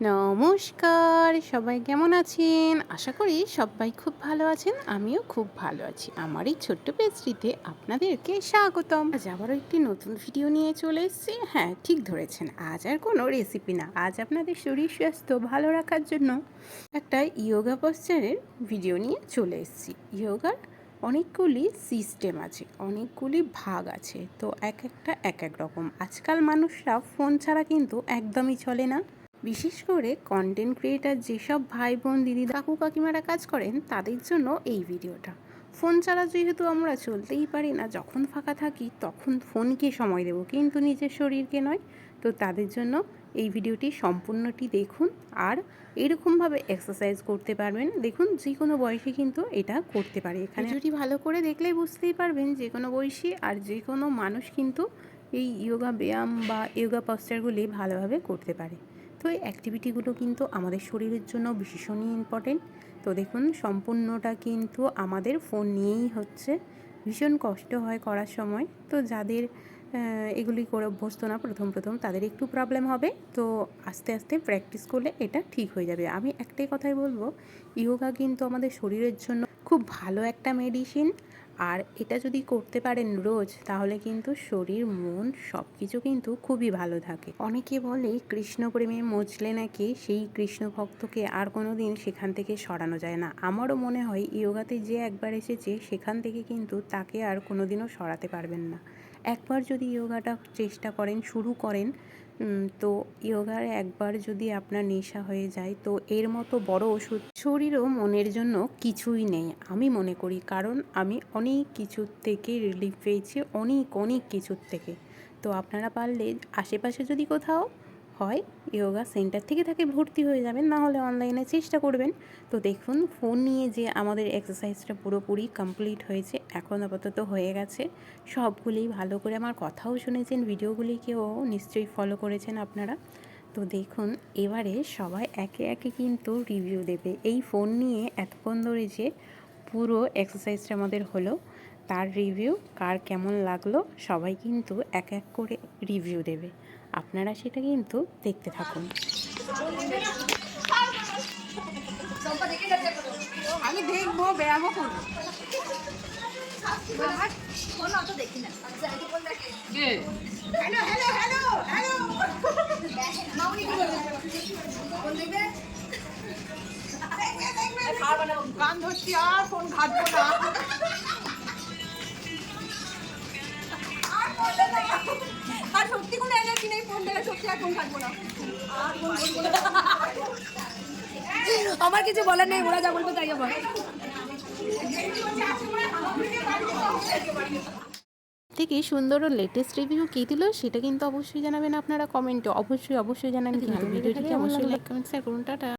নমস্কার, সবাই কেমন আছেন? আশা করি সবাই খুব ভালো আছেন, আমিও খুব ভালো আছি। আমার এই ছোট্ট পেজটিতে আপনাদেরকে স্বাগতম। আজ আবারও একটি নতুন ভিডিও নিয়ে চলে এসেছি। হ্যাঁ ঠিক ধরেছেন, আজ আর কোনো রেসিপি না। আজ আপনাদের শরীর স্বাস্থ্য ভালো রাখার জন্য একটা ইয়োগা পশ্চারের ভিডিও নিয়ে চলে এসেছি। ইয়োগার অনেকগুলি সিস্টেম আছে, অনেকগুলি ভাগ আছে, তো এক একটা এক এক রকম। আজকাল মানুষরা ফোন ছাড়া কিন্তু একদমই চলে না। বিশেষ করে কন্টেন্ট ক্রিয়েটার যেসব ভাই বোন দিদি কাকু কাকিমারা কাজ করেন, তাদের জন্য এই ভিডিওটা। ফোন ছাড়া যেহেতু আমরা চলতেই পারি না, যখন ফাঁকা থাকি তখন ফোনকে সময় দেব, কিন্তু নিজের শরীরকে নয়। তো তাদের জন্য এই ভিডিওটি সম্পূর্ণটি দেখুন আর এরকমভাবে এক্সারসাইজ করতে পারবেন। দেখুন যে কোনো বয়সে কিন্তু এটা করতে পারে। এখানে ভিডিওটি ভালো করে দেখলেই বুঝতেই পারবেন যে কোনো বয়সী আর যে কোনো মানুষ কিন্তু এই ইয়োগা ব্যায়াম বা ইয়োগা পশ্চারগুলি ভালোভাবে করতে পারে। তো এই অ্যাক্টিভিটিগুলো কিন্তু আমাদের শরীরের জন্য ভীষণই ইম্পর্টেন্ট তো দেখুন, সম্পূর্ণটা কিন্তু আমাদের ফোন নিয়েই হচ্ছে। ভীষণ কষ্ট হয় করার সময়। তো যাদের এগুলি করে অভ্যস্ত না, প্রথম প্রথম তাদের একটু প্রবলেম হবে। তো আস্তে আস্তে প্র্যাকটিস করলে এটা ঠিক হয়ে যাবে। আমি একটাই কথাই বলব ইয়োগা কিন্তু আমাদের শরীরের জন্য খুব ভালো একটা মেডিসিন আর এটা যদি করতে পারেন রোজ, তাহলে কিন্তু শরীর, মন সব কিছু কিন্তু খুবই ভালো থাকে। অনেকে বলে কৃষ্ণ প্রেমে মজলে নাকি সেই কৃষ্ণ ভক্তকে আর কোনো দিন সেখান থেকে সরানো যায় না। আমারও মনে হয় ইয়োগাতে যে একবার এসেছে, সেখান থেকে কিন্তু তাকে আর কোনো দিনও সরাতে পারবেন না। একবার যদি ইয়োগাটা চেষ্টা করেন, শুরু করেন তো ইয়োগার একবার যদি আপনার নেশা হয়ে যায়, তো এর মতো বড় ওষুধ শরীর ও মনের জন্য কিছুই নেই, আমি মনে করি। কারণ আমি অনেক কিছুর থেকে রিলিফ পেয়েছি, অনেক অনেক কিছুর থেকে। তো আপনারা পারলে আশেপাশে যদি কোথাও হয় ইয়োগা সেন্টার থেকে তাকে ভর্তি হয়ে যাবেন, না হলে অনলাইনে চেষ্টা করবেন। তো দেখুন ফোন নিয়ে যে আমাদের এক্সারসাইজটা পুরোপুরি কমপ্লিট হয়েছে, এখন আপাতত হয়ে গেছে। সবগুলি ভালো করে আমার কথাও শুনেছেন ভিডিওগুলিকেও নিশ্চয়ই ফলো করেছেন আপনারা। তো দেখুন, এবারে সবাই একে একে কিন্তু রিভিউ দেবে। এই ফোন নিয়ে এতক্ষণ ধরে যে পুরো এক্সারসাইজটা আমাদের হলো, তার রিভিউ কার কেমন লাগল, সবাই কিন্তু এক এক করে রিভিউ দেবে। আপনারা সেটা কিন্তু দেখতে থাকুন। আমি দেখব বেড়াবো করব হ্যালো হ্যালো হ্যালো হ্যালো মামনি কি বলবে ফোন দেখবে গান ধরছি আর ফোন ঘাটবো না সত্যি আর না। আমার কিছু বলার নেই ওরা যা বলবে তাই আমার থেকে সুন্দর ও লেটেস্ট রিভিউ কী দিল সেটা কিন্তু অবশ্যই জানাবেন আপনারা কমেন্টে অবশ্যই অবশ্যই জানাবেন। কিন্তু ভিডিওটিকে অবশ্যই লাইক কমেন্ট শেয়ার করুন। টাটা।